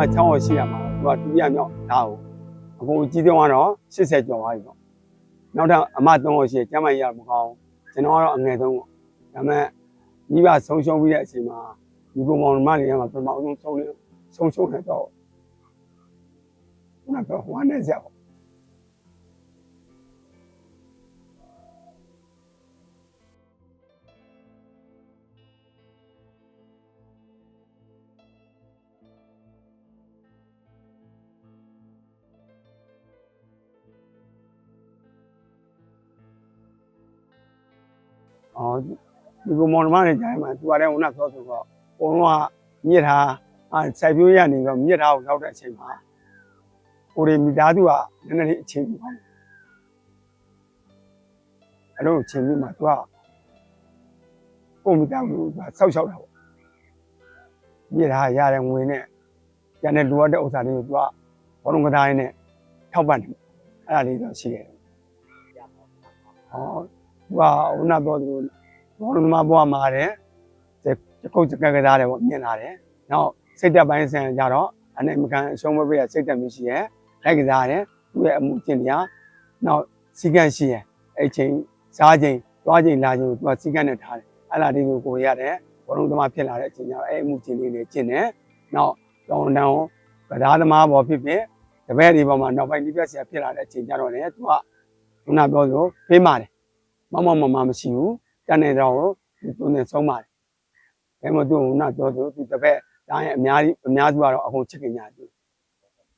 မှ6ဟောရှိရမှာသူကဒုတိယမြောက်ဒါကိုအခုကြီးတုံးကတော့80ကျော်သွားပြီပေါ့နောက်ထပ်အမ3ဟောရှိကျမ်းမာရမကောင်းကျွန်တော်ကတော့အငယ်ဆုံးပေါ့ဒါပေမဲ့မိဘဆုံးရှုံးပြီးတဲ့အချိန်မှာဒီပုံမောင်မတွေကမှပထမဆုံးဆုံးနေဆုံးရှုံးနေတော့ခုနကဝမ်းနေကြပေါ့ ဒီကမောင်နှမတွေကြားမှာသူကလည်းခုနပြောဆိုတော့ဘုံကမြစ်ထားအဲစိုက်ပြိုးရနေတော့မြစ်ထားကိုရောက်တဲ့အချိန်မှာကိုရီမိသားစုကနည်းနည်းလေးအချိန်ပြပါအဲ့တော့အချိန်ပြမှာသူကကိုမိသားစုကဆောက်ရှောက်တာပေါ့မြစ်ထားရတဲ့ငွေနဲ့ကျန်တဲ့လူရတဲ့ဥစ္စာတွေကိုသူကဘောလုံးကစားရင်းနဲ့ထောက်ပံ့တယ်အဲ့ဒါလေးတော့ရှိခဲ့တယ်ဟောဟိုကဟိုနာပြောသူ ဘောလုံးသမားဘွားမှာတယ်စကုတ်စကက်ကစားတယ်ပေါ့မြင်လာတယ်နောက်စိတ်တက်ပိုင်းဆန်ကြတော့အနေမကန်အရှုံးမပေးရစိတ်တက်မရှိရလိုက်ကစားတယ်သူ့ရဲ့အမှုကျင့်တရားနောက်စီကန့်ရှိရအဲ့ချိန်စားချိန်သွားချိန်လာချိန်ကိုသူကစီကန့်နဲ့ထားတယ်အဲ့လာဒီကိုကိုရတယ်ဘောလုံးသမားဖြစ်လာတဲ့အချိန်ကျတော့အဲ့အမှုကျင့်လေးနဲ့ကျင့်တယ်နောက်တောင်းတန်းကစားသမားပေါ်ဖြစ်ဖြစ်တပည့်ဒီပေါ်မှာနောက်ပိုင်းဒီပြက်ဆရာဖြစ်လာတဲ့အချိန်ကျတော့လေသူကခုနပြောသလိုဖေးမာတယ်မမမမမရှိဘူး တန်နေတော့သူနဲ့ဆုံးပါတယ်ဘယ်မှသူ့ဟိုနာပြောသူသူတစ်ဖက်တိုင်းအများကြီးအများစုကတော့အကုန်ချစ်ခင်ကြတယ်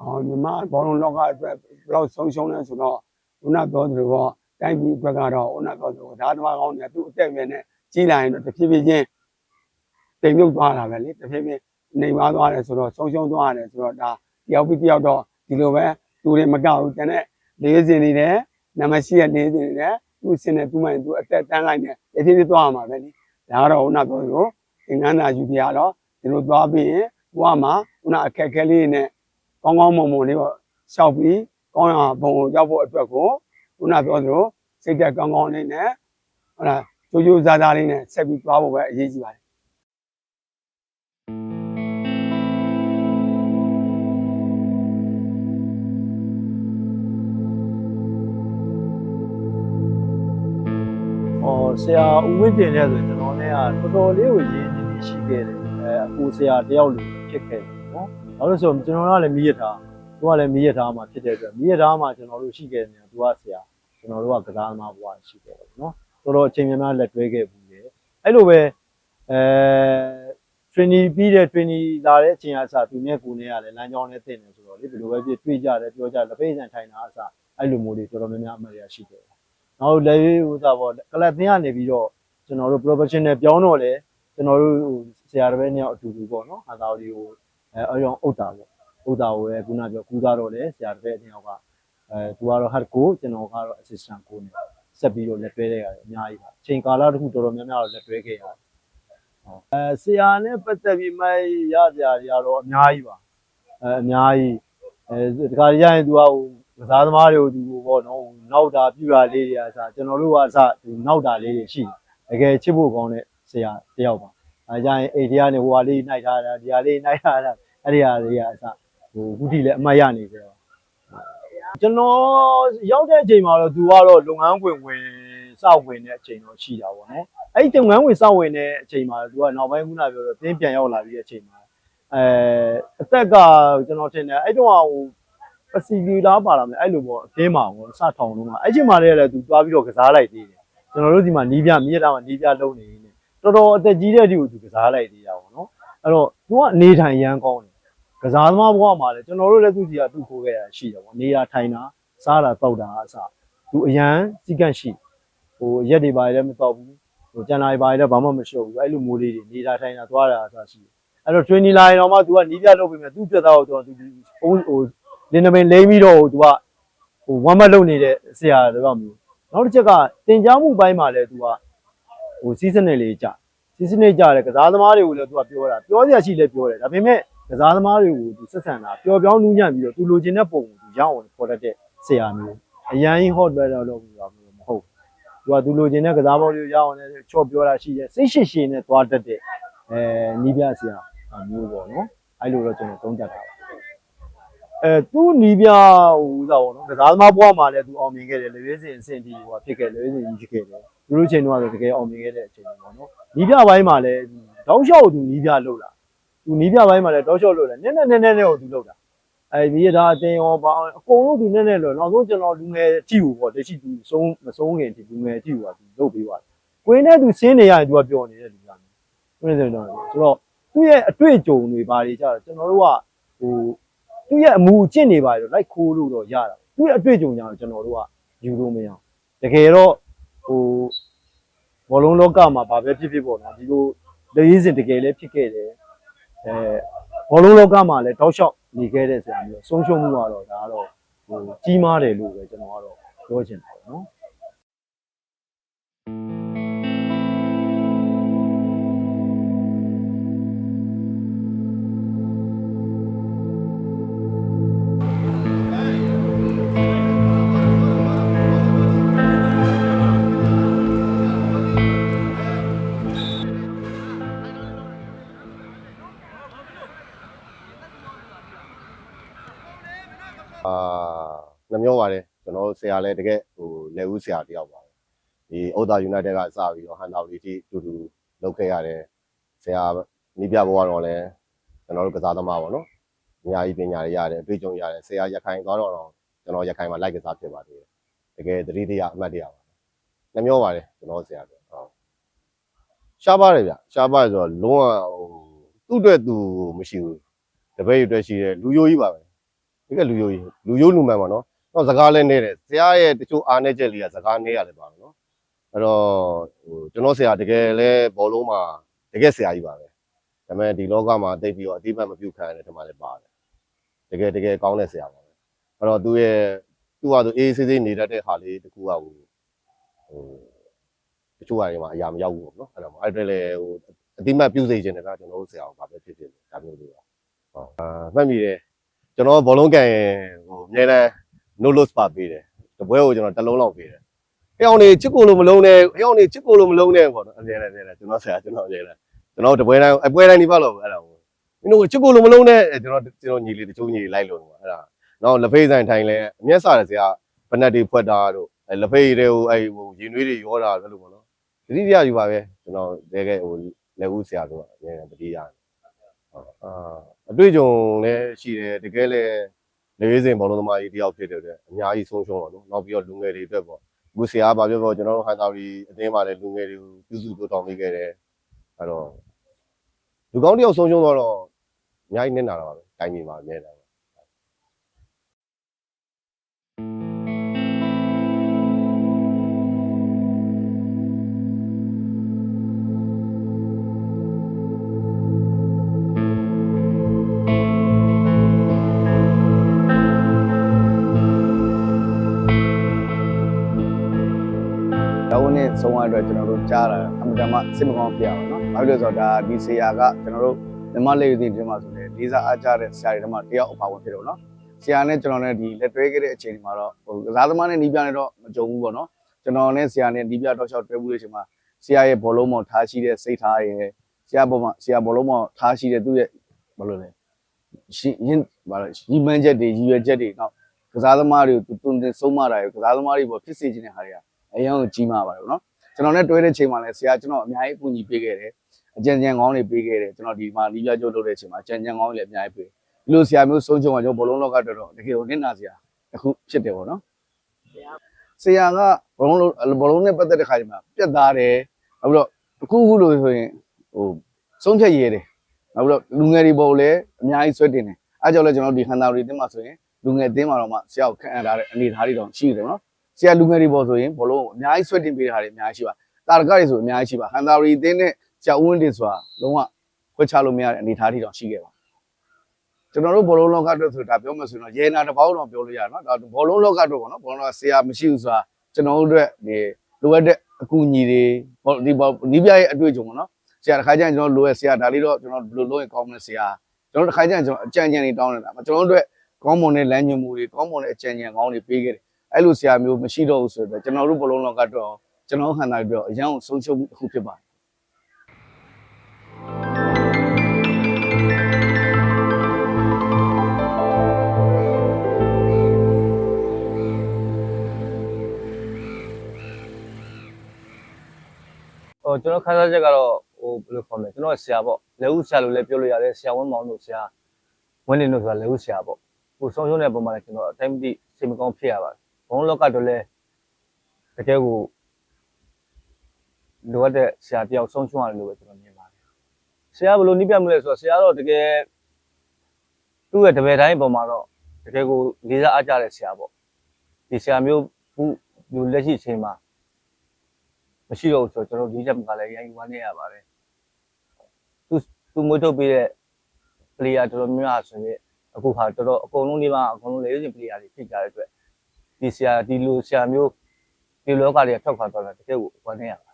အော်ညီမဘောလုံးလောကအတွက်ဘယ်လောက်ဆုံးရှုံးလဲဆိုတော့ဟိုနာပြောသူတော့တိုင်းပြည်အတွက်ကတော့ဟိုနာပြောသူဒါသမားကောင်းတယ်သူ့အသက်အရွယ်နဲ့ကြီးလာရင်တော့တဖြည်းဖြည်းချင်းတိမ်မြုပ်သွားတာပဲလေတဖြည်းဖြည်းနေပါသွားတယ်ဆိုတော့ဆုံးရှုံးသွားတယ်ဆိုတော့ဒါတယောက်ပြီးတယောက်တော့ဒီလိုပဲသူတွေမကဘူးတန်တဲ့လေးစင်နေတယ်နံပါတ်ရှိတဲ့လေးစင်နေတယ် သူ့စင်နဲ့သူ့မိုင်သူအသက်တန်းလိုက်နေတဖြည်းဖြည်းသွားရမှာပဲလေဒါကတော့ခုနပြောသလိုသင်္ကန်းသာယူပြရတော့ဒီလိုသွားပြီးရင်ဘဝမှာခုနအခက်အခဲလေးနဲ့ကောင်းကောင်းမွန်မွန်လေးပေါ့ရှောက်ပြီးကောင်းရဘုံကိုရောက်ဖို့အတွက်ကိုခုနပြောသလိုစိတ်သက်ကောင်းကောင်းလေးနဲ့ဟုတ်လားကြိုးကြိုးစားစားလေးနဲ့ဆက်ပြီးသွားဖို့ပဲအရေးကြီးပါတယ် ဆရာဦးဝင်းတင်တဲ့ဆိုရင်ကျွန်တော်လည်းကတော်တော်လေးကိုရင်းနေနေရှိခဲ့တယ်အဲအကူဆရာတယောက်လိုဖြစ်ခဲ့တယ်နော်ဘာလို့လဲဆိုတော့ကျွန်တော်ကလည်းမီးရထားသူကလည်းမီးရထားမှာဖြစ်တဲ့အတွက်မီးရထားမှာကျွန်တော်တို့ရှိခဲ့တယ်သူကဆရာကျွန်တော်တို့ကကစားသမားဘဝရှိခဲ့တယ်နော်တော်တော်အချိန်များများလက်တွဲခဲ့ဘူးလေအဲ့လိုပဲအဲ training ပြီးတဲ့ training လာတဲ့အချိန်အစားသူနဲ့ကိုနဲ့ရတယ်လမ်းကြောင်းနဲ့တင်တယ်ဆိုတော့လေဘယ်လိုပဲဖြစ်တွေ့ကြတယ်ပြောကြတယ်လက်ဖေးဆန်ထိုင်တာအစားအဲ့လိုမျိုးတွေတော်တော်များများအမှတ်ရရှိခဲ့တယ် နောက်လည်းဥစားပေါ့ကလပ်သင်းကနေပြီးတော့ကျွန်တော်တို့ professional ပြောင်းတော့လေကျွန်တော်တို့ဟိုဆရာတစ်ပည့်နှစ်ယောက်အတူတူပေါ့နော်ဟာသာဒီကိုအဲအရောင်ဥတ်တာပေါ့ဥတ်တာကိုလည်းခုနပြောကူသားတော့လေဆရာတစ်ပည့်နှစ်ယောက်ကအဲသူကတော့ hard ကိုကျွန်တော်ကတော့ assistant ကိုနေဆက်ပြီးတော့လက်တွဲတဲ့ရတယ်အများကြီးပါအချိန်ကာလတစ်ခုတော်တော်များများတော့လက်တွဲခဲ့ရတယ်ဟုတ်အဲဆရာနဲ့ပတ်သက်ပြီးမိုက်ရစရာတွေကတော့အများကြီးပါအဲအများကြီးအဲဒီခါရရင်သူကဟို ကစားသမားတွေကိုဒီလိုပေါ့နော်နောက်တာပြူတာလေးတွေအစားကျွန်တော်တို့ကအစားဒီနောက်တာလေးတွေရှိတယ်တကယ်ချစ်ဖို့ကောင်းတဲ့ဆရာတယောက်ပါအဲကြရင်အိတ်တရားနေဟိုဟာလေးနှိုက်ထားတာဒီဟာလေးနှိုက်ထားတာအဲ့ဒီဟာတွေကအစားဟိုခုထိလည်းအမှတ်ရနေကြတော့ကျွန်တော်ရောက်တဲ့အချိန်မှာတော့သူကတော့လုပ်ငန်းဝင်ဝင်စဝင်တဲ့အချိန်တော့ရှိတာပေါ့နော်အဲ့ဒီလုပ်ငန်းဝင်စဝင်တဲ့အချိန်မှာသူကနောက်ပိုင်းခုနပြောတော့တင်းပြန်ရောက်လာပြီးတဲ့အချိန်မှာအဲအသက်ကကျွန်တော်ထင်တယ်အဲ့တော့ဟို ပစီလီလားပါလာမယ်အဲ့လိုပေါ့အတင်းမှာပေါ့စထောင်လုံးမှာအဲ့ချိန်မှာလည်းသူသွားပြီးတော့ကစားလိုက်သေးတယ်ကျွန်တော်တို့ဒီမှာနီးပြမြစ်တာမှာနီးပြလုံးနေနေတော်တော်အသက်ကြီးတဲ့ဒီကိုသူကစားလိုက်သေးတာပေါ့နော်အဲ့တော့သူကအနေထိုင်ရမ်းကောင်းတယ်ကစားသမားဘဝမှာလည်းကျွန်တော်တို့လည်းသူစီကသူ့ခိုးခဲ့ရရှိတယ်ပေါ့နေတာထိုင်တာစားတာတောက်တာအစသူအရန်စီကန့်ရှိဟိုရက်တွေပါလည်းမတောက်ဘူးဟိုကျန်တာတွေပါလည်းဘာမှမရှုပ်ဘူးအဲ့လိုမျိုးလေးတွေနေတာထိုင်တာသွားတာအစရှိတယ်အဲ့တော့ training line တော့မှသူကနီးပြလုပ်ပြီးမြဲသူ့ပြတ်သားကိုတော့သူဟိုဟို လင်းနမင်းလိမ့်ပြီးတော့သူကဟိုဝမ်းမတ်လုပ်နေတဲ့ဆရာတော်မျိုးနောက်တစ်ချက်ကတင် जा မှုပိုင်းမှာလည်းသူကဟိုစီးစနစ်လေးကြစီးစနစ်ကြတယ်ကစားသမားတွေကိုလည်းသူကပြောတာပြောစရာရှိလည်းပြောတယ်ဒါပေမဲ့ကစားသမားတွေကိုသူဆက်ဆံတာပျော်ပြောင်းနူးညံ့ပြီးတော့သူလိုချင်တဲ့ပုံကိုသူရအောင်ပေါ်တတ်တဲ့ဆရာမျိုးအရန်ကြီး hot ပဲတော့လို့ပြောမျိုးမဟုတ်သူကသူလိုချင်တဲ့ကစားပေါ်တွေကိုရအောင်လည်းချော့ပြောတာရှိတယ်စိတ်ရှိရှိနဲ့သွားတတ်တဲ့အဲနီးပြဆရာမျိုးပေါ့နော်အဲ့လိုတော့ကျွန်တော်သုံးသပ်တာပါ အဲသူ့နီးပြဟိုဥစားပေါ့နော်ကစားသမားဘွားမှာလည်းသူအောင်မြင်ခဲ့တယ်လေရွေးစင်အဆင့်တီဟိုဖြစ်ခဲ့လေရွေးစင်ကြီးဖြစ်ခဲ့တယ်သူတို့ချိန်တော့တကယ်အောင်မြင်ခဲ့တဲ့အချိန်ပေါ့နော်နီးပြပိုင်းမှာလည်းတောက်လျှောက်သူနီးပြလှုပ်လာသူနီးပြပိုင်းမှာလည်းတောက်လျှောက်လှုပ်လာနည်းနည်းနည်းနည်းနဲ့ကိုသူလှုပ်တာအဲမိရတာအတင်းရောဘာအကုန်လုံးသူနည်းနည်းလှုပ်နောက်ဆုံးကျွန်တော်လူငယ်ကြည့်ဘူးပေါ့တရှိသူဆုံးမဆုံးခင်ဒီလူငယ်ကြည့်ဘူးကသူလှုပ်ပေးပါတယ်ကွင်းနဲ့သူဆင်းနေရရင်သူကပျော်နေတဲ့လူသားမျိုးဟုတ်တယ်တော့ဆိုတော့သူ့ရဲ့အတွေ့အကြုံတွေဘာတွေကြတော့ကျွန်တော်တို့ကဟို သူ့ရဲ့အမူအကျင့်တွေပါတော့လိုက်ခိုးလို့တော့ရတာသူ့ရဲ့အတွေ့အကြုံကြောင့်ကျွန်တော်တို့ကယူလို့မရအောင်တကယ်တော့ဟိုဘောလုံးလောကမှာဘာပဲဖြစ်ဖြစ်ပေါ့နော်ဒီလိုလေရေးစဉ်တကယ်လည်းဖြစ်ခဲ့တယ်အဲဘောလုံးလောကမှာလည်းတောက်လျှောက်နေခဲ့တဲ့ဆရာမျိုးဆုံးရှုံးမှုကတော့ဒါကတော့ဟိုကြီးမားတယ်လို့ပဲကျွန်တော်ကတော့ပြောချင်တယ်ပေါ့နော် ရာလည်းတကယ်ဟိုလက်ဦးဆရာတယောက်ပါပဲဒီဥဒ္ဒါယူနိုက်တက်ကစပြီးတော့ဟန်တာလီတီတူတူလုပ်ခဲ့ရတယ်ဆရာနီးပြဘဝတော့လည်းကျွန်တော်တို့ကစားသမားပေါ့နော်အများကြီးပညာတွေရတယ်အတွေ့အကြုံရတယ်ဆရာရခိုင်သွားတော့တော့ကျွန်တော်ရခိုင်မှာလိုက်ကစားဖြစ်ပါသေးတယ်တကယ်သတိတရားအမှတ်တရပါနှမျောပါတယ်ကျွန်တော်ဆရာပြောဟုတ်ရှားပါတယ်ဗျရှားပါတယ်ဆိုတော့လုံးဝဟိုသူ့အတွက်သူမရှိဘူးတပည့်ရွအတွက်ရှိတယ်လူယိုကြီးပါပဲဒီကလူယိုကြီးလူယိုလူမှန်ပါနော် တော့စကားလည်းနေတယ်ဆရာရဲ့တချို့အားနည်းချက်လေးကစကားနေရတယ်ပါနော်အဲ့တော့ဟိုကျွန်တော်ဆရာတကယ်လဲဘောလုံးမှာတကယ်ဆရာကြီးပါပဲဒါပေမဲ့ဒီလောကမှာတိတ်ပြီးတော့အတိအမှတ်မပြုတ်ခံရတဲ့ထမလည်းပါတယ်တကယ်တကယ်ကောင်းတဲ့ဆရာပါပဲအဲ့တော့သူ့ရဲ့သူ့ဟာသူအေးအေးဆေးဆေးနေတတ်တဲ့ဟာလေးတခုကဟိုဟိုတချို့ဟာတွေမှာအရာမရောက်ဘူးပေါ့နော်အဲ့တော့အဲ့ဒါလည်းဟိုအတိအမှတ်ပြုတ်စေခြင်းတယ်ကကျွန်တော်တို့ဆရာကဘာပဲဖြစ်ဖြစ်ဒါမျိုးလေးပါဟုတ်အာမှတ်မိတယ်ကျွန်တော်ဘောလုံးကန်ရင်ဟိုအများနဲ့ no loss ပါပေးတယ်တပွဲကိုကျွန်တော်တစ်လုံးလောက်ပေးတယ်အဲအောင်နေချစ်ကိုလိုမလုံးနဲ့အဲအောင်နေချစ်ကိုလိုမလုံးနဲ့ပေါ့နော်အများနဲ့အများနဲ့ကျွန်တော်ဆရာကျွန်တော်အများနဲ့ကျွန်တော်တပွဲတိုင်းအပွဲတိုင်းဒီပါလို့အဲ့ဒါကိုမင်းတို့ချစ်ကိုလိုမလုံးနဲ့ကျွန်တော်ကျွန်တော်ညီလေးတချို့ညီလေးလိုက်လို့အဲ့ဒါနောက်လက်ဖေးဆိုင်ထိုင်လဲအမျက်စားတယ်ဆရာဗနက်တွေဖွက်တာတို့အဲလက်ဖေးတွေကိုအဲဟိုရင်နွေးတွေရောတာလို့ပေါ့နော်တတိယယူပါပဲကျွန်တော်တကယ်ဟိုလက်ဦးဆရာတို့အများနဲ့တတိယဟုတ်အာအတွေ့အကြုံလည်းရှိတယ်တကယ်လည်း လေရေးစဉ်ဘောလုံးသမားကြီးတယောက်ဖြစ်တဲ့အတွက်အများကြီးဆုံးရှုံးတော့နော်နောက်ပြီးတော့လူငယ်တွေအတွက်ပေါ့အခုဆရာကဘာပြောပြောကျွန်တော်တို့ဟန်တာရီအတင်းပါတဲ့လူငယ်တွေကိုပြုစုပြောတောင်းပေးခဲ့တယ်အဲ့တော့လူကောင်းတယောက်ဆုံးရှုံးတော့တော့အများကြီးနစ်နာတာပါပဲတိုင်းပြည်မှာအများကြီး ဆုံးသွားအတွက်ကျွန်တော်တို့ကြားတာအမှန်တမ်းစိတ်မကောင်းဖြစ်ရပါတော့။ဘာလို့လဲဆိုတော့ဒါဒီဆရာကကျွန်တော်တို့မြမလေးယူသည့်ဒီမှာဆိုလေလေးစားအားကြတဲ့ဆရာတွေတမတယောက်အပါဝင်ဖြစ်တော့နော်။ဆရာနဲ့ကျွန်တော်နဲ့ဒီလက်တွဲခဲ့တဲ့အချိန်ဒီမှာတော့ဟိုကစားသမားနဲ့နီးပြနဲ့တော့မကြုံဘူးပေါ့နော်။ကျွန်တော်နဲ့ဆရာနဲ့နီးပြတော့လျှောက်တွဲမှုတဲ့အချိန်မှာဆရာရဲ့ဘောလုံးပေါ်ထားရှိတဲ့စိတ်ထားရဲ့ဆရာပေါ်မှာဆရာဘောလုံးပေါ်ထားရှိတဲ့သူ့ရဲ့ဘာလို့လဲရှင်းရင်ဘာလို့ရီမန်းချက်တွေရည်ရွယ်ချက်တွေနောက်ကစားသမားတွေကိုသူတင်ဆုံးမတာရယ်ကစားသမားတွေပေါ်ဖြစ်စေခြင်းတဲ့ဟာတွေက အရင်ကကြီးမားပါတယ်ဗောနော်ကျွန်တော်နဲ့တွဲတဲ့ချိန်မှာလည်းဆရာကျွန်တော်အများကြီးအကူအညီပေးခဲ့တယ်အကြံဉာဏ်ကောင်းတွေပေးခဲ့တယ်ကျွန်တော်ဒီမှာလီးပြကျုပ်လုပ်တဲ့ချိန်မှာအကြံဉာဏ်ကောင်းတွေလည်းအများကြီးပေးဒီလိုဆရာမျိုးဆုံးချုံကကျွန်တော်ဘောလုံးလောကအတွက်တော့တကယ်ကိုနစ်နာစရာတစ်ခုဖြစ်တယ်ဗောနော်ဆရာကဘောလုံးဘောလုံးနဲ့ပတ်သက်တဲ့ခါကျမှပြတ်သားတယ်နောက်ပြီးတော့အခုခုလို့ဆိုရင်ဟိုဆုံးဖြတ်ရဲတယ်နောက်ပြီးတော့လူငယ်တွေပေါ်လည်းအများကြီးဆွဲတင်တယ်အဲကြောင့်လည်းကျွန်တော်ဒီခန္ဓာတွေတင်းမှာဆိုရင်လူငယ်တင်းမှာတော့မှဆရာကိုခန့်အပ်ထားတဲ့အနေအထားတွေတော့ရှိတယ်ဗောနော် ဆရာလူငယ်တွေပေါ်ဆိုရင်ဘောလုံးကိုအများကြီးဆွတ်တင်ပေးတာတွေအများကြီးရှိပါတာရကတွေဆိုအများကြီးရှိပါဟန်တာရီအသင်းနဲ့ဆရာဦးဝင်းတင်ဆိုတာလုံးဝခွဲခြားလို့မရတဲ့အနေအထားတွေတော့ရှိခဲ့ပါကျွန်တော်တို့ဘောလုံးလောကအတွက်ဆိုဒါပြောမှဆိုရင်တော့ရေနာတစ်ပေါက်တော့ပြောလို့ရနော်ဒါဘောလုံးလောကအတွက်ပေါ့နော်ဘောလုံးလောကဆရာမရှိဘူးဆိုတာကျွန်တော်တို့အတွက်ဒီလိုအပ်တဲ့အကူအညီတွေဟောဒီဘောနီးပြရဲ့အတွေ့အကြုံပေါ့နော်ဆရာတစ်ခါကျရင်ကျွန်တော်လိုရဆရာဒါလေးတော့ကျွန်တော်ဘယ်လိုလုပ်ရင်ကောင်းမလဲဆရာကျွန်တော်တစ်ခါကျရင်ကျွန်တော်အကြံဉာဏ်တွေတောင်းနေတာကျွန်တော်တို့အတွက်ကောင်းမွန်တဲ့လမ်းညွှန်မှုတွေကောင်းမွန်တဲ့အကြံဉာဏ်ကောင်းတွေပေးခဲ့တယ် အဲ့လိုဆရာမျိုးမရှိတော့ဘူးဆိုတော့ကျွန်တော်တို့ဘလုံးလောက်ကတော့ကျွန်တော်ဟန်တာပြောအရန်ဆုံးရှုံးမှုတစ်ခုဖြစ်ပါတယ်ဟိုကျွန်တော်ခန်းစားချက်ကတော့ဟိုဘယ်လိုခေါ်မလဲကျွန်တော်ဆရာပေါ့လက်ဦးဆရာလို့လည်းပြောလို့ရတယ်ဆရာဝန်မောင်တို့ဆရာဝင်းနေတို့ဆိုတာလက်ဦးဆရာပေါ့ဟိုဆုံးရှုံးတဲ့ပုံမှာလည်းကျွန်တော်အတိုင်းမသိစိတ်မကောင်းဖြစ်ရပါတယ် ဘုံလောကတော့လည်းတကယ်ကိုလိုအပ်တဲ့ဆရာတယောက်ဆုံးရှုံးရတယ်လို့ပဲကျွန်တော်မြင်ပါတယ်ဆရာဘယ်လိုနှိပြမလဲဆိုတော့ဆရာတော့တကယ်သူ့ရဲ့တပည့်တိုင်းပုံမှာတော့တကယ်ကိုလေးစားအားကြတဲ့ဆရာပေါ့ဒီဆရာမျိုးဘူးလူလက်ရှိအချိန်မှာမရှိတော့ဘူးဆိုတော့ကျွန်တော်ဒီချက်ကလည်းရိုင်းဝမ်းနေရပါတယ်သူသူမွေးထုတ်ပေးတဲ့ player တော်တော်များများဆိုရင်အခုဟာတော်တော်အကုန်လုံးဒီမှာအကုန်လုံးလေရင် player တွေဖြစ်ကြတဲ့အတွက် ဒီဆရာဒီလိုဆရာမျိုးဒီလောကတွေကထွက်ခွာသွားတာတကယ်ကိုဝမ်းနေရပါတယ်ပြ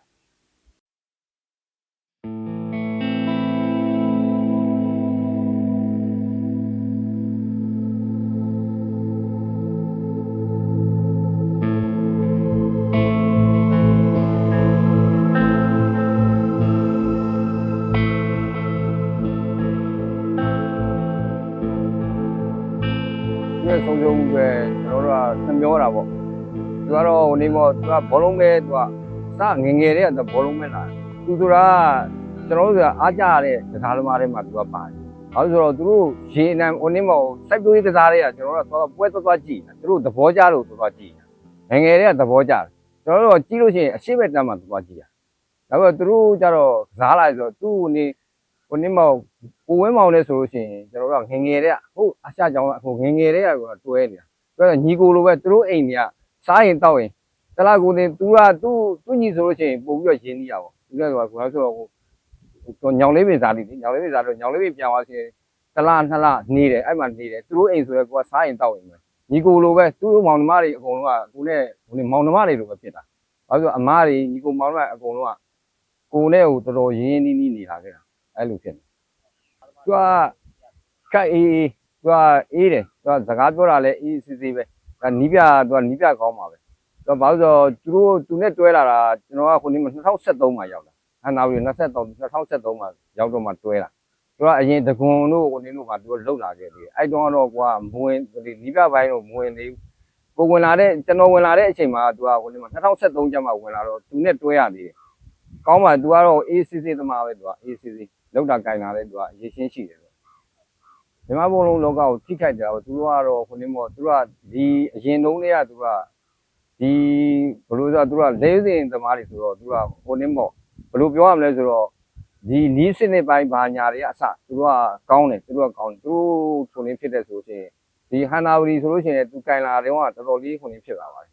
ကဘောလုံးပဲသူကစငယ်ငယ်တည်းကဘောလုံးပဲလာသူဆိုတာကျွန်တော်တို့ကအားကြရတဲ့ကစားသမားတွေမှာသူကပါတယ်ဘာလို့ဆိုတော့သူတို့ရေအနံဟိုနေမောစိုက်ပျိုးရေးကစားတွေကကျွန်တော်တို့ကပွဲသွားသွားကြည့်သူတို့သဘောကျလို့သွားသွားကြည့်ငယ်ငယ်တည်းကသဘောကျတယ်ကျွန်တော်တို့ကြည့်လို့ရှိရင်အရှိဘက်တမ်းမှာသွားသွားကြည့်ရဒါပေမဲ့သူတို့ကြတော့ကစားလိုက်ဆိုတော့သူ့နေဟိုနေမောကိုဝင်းမောင်လဲဆိုလို့ရှိရင်ကျွန်တော်တို့ကငယ်ငယ်တည်းကဟုတ်အရှာကြောင်ကဟိုငယ်ငယ်တည်းကကိုတွဲနေတာတွဲတော့ညီကိုလိုပဲသူတို့အိမ်တွေကစားရင်တောက်ရင် တလားကိုတင်သူကသူ့သူ့ညီဆိုလို့ရှိရင်ပို့ပြီးတော့ရင်းနှီးရပါဘူးသူကဆိုတော့ဆိုတော့ဟိုဟိုညောင်လေးပင်စားလိညောင်လေးပင်စားလို့ညောင်လေးပင်ပြန်သွားစီတလားနှစ်လားနေတယ်အဲ့မှာနေတယ်သူတို့အိမ်ဆိုရဲကိုကစားရင်တောက်ရင်ပဲညီကိုလိုပဲသူတို့မောင်နှမတွေအကုန်လုံးကကိုနဲ့ဟိုနေမောင်နှမတွေလိုပဲဖြစ်တာဘာလို့ဆိုအမားတွေညီကိုမောင်နှမအကုန်လုံးကကိုနဲ့ဟိုတော်တော်ရင်းရင်းနှီးနှီးနေတာခဲ့တာအဲ့လိုဖြစ်နေသူကကတ်အေးအေးသူကအေးတယ်သူကစကားပြောတာလည်းအေးစစ်စစ်ပဲဒါနီးပြသူကနီးပြကောင်းပါပဲ သူကဘာလို့ဆိုတော့သူတို့သူနဲ့တွဲလာတာကျွန်တော်ကခုနှစ်2013မှာရောက်လာဟန်နာဝီ23 2013မှာရောက်တော့မှတွဲလာသူကအရင်တကွန်တို့ကိုနေတို့ကသူတို့လှုပ်လာခဲ့တယ်အဲ့တုန်းကတော့ကွာမဝင်ဒီနီးပြပိုင်းတော့မဝင်သေးဘူးကိုဝင်လာတဲ့ကျွန်တော်ဝင်လာတဲ့အချိန်မှာသူကခုနှစ်2013ကျမှဝင်လာတော့သူနဲ့တွဲရသေးတယ်ကောင်းပါသူကတော့ ACC သမားပဲသူက ACC လောက်တာကြိုင်လာတဲ့သူကအရေးရှင်းရှိတယ်မြမဘုံလုံးလောကကိုထိခိုက်ကြတာပေါ့သူတို့ကတော့ခုနင်းမောသူတို့ကဒီအရင်တုန်းကသူက ဒီဘယ်လိုဆိုတော့သူတို့ကလဲစင်သမားတွေဆိုတော့သူတို့ကခုနင်းမောဘယ်လိုပြောရမလဲဆိုတော့ဒီနီးစနစ်ပိုင်းဘာညာတွေကအစသူတို့ကကောင်းတယ်သူတို့ကကောင်းတယ်သူတို့ထုံနေဖြစ်တဲ့ဆိုလို့ရှိရင်ဒီဟန်နာဝရီဆိုလို့ရှိရင်သူကင်လာတဲ့ကတော်တော်လေးခုနင်းဖြစ်လာပါတယ်